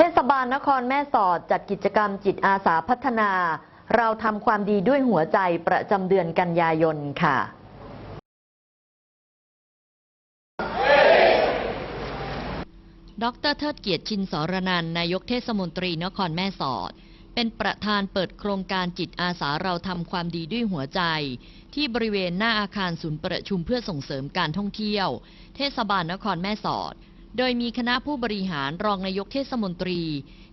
ทศบาลนครแม่สอดจัดกิจกรรมจิตอาสาพัฒนา เราทำความดีด้วยหัวใจประจำเดือนกันยายนค่ะดรเทิดเกียรติชินสรนันนายกเทศมนตรีนครแม่สอด เป็นประธานเปิดโครงการจิตอาสาเราทำความดีด้วยหัวใจ ที่บริเวณหน้าอาคารศูนย์ประชุมเพื่อส่งเสริมการท่องเที่ยว เทศบาลนครแม่สอด โดยมีคณะผู้บริหารรองนายกเทศมนตรี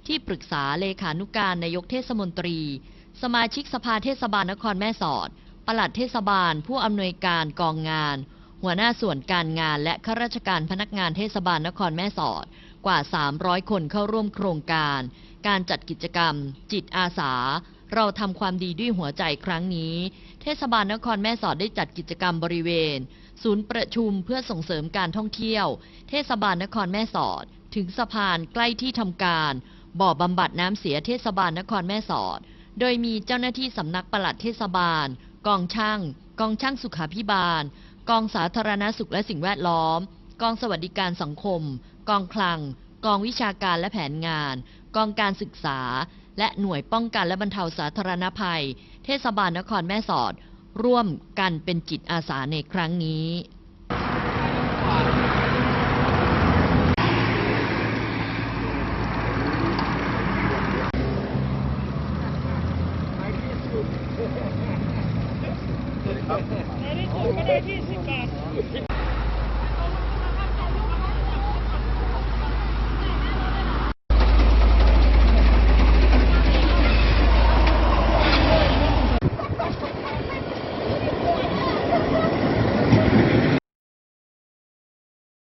ที่ปรึกษาเลขานุการนายกเทศมนตรี สมาชิกสภาเทศบาลนครแม่สอดปลัดเทศบาล ผู้อำนวยการกองงาน หัวหน้าส่วนการงานและข้าราชการพนักงานเทศบาลนครแม่สอดกว่า 300 คนเข้าร่วมโครงการ การจัดกิจกรรม จิตอาสา เราทำความดีด้วยหัวใจครั้งนี้ เทศบาลนครแม่สอดได้จัดกิจกรรมบริเวณ ศูนย์ประชุมเพื่อส่งเสริมการท่องเที่ยว เทศบาลนครแม่สอด ถึงสะพานใกล้ที่ทำการ บ่อบำบัดน้ำเสียเทศบาลนครแม่สอด โดยมีเจ้าหน้าที่สำนักปลัดเทศบาล กองช่าง กองช่างสุขาพิบาล กองสาธารณสุขและสิ่งแวดล้อม กองสวัสดิการสังคม กองคลัง กองวิชาการและแผนงาน กองการศึกษา และหน่วยป้องกันและบรรเทาสาธารณภัย เทศบาลนครแม่สอด ร่วมกันเป็นจิตอาสาในครั้งนี้ Merry Christmas.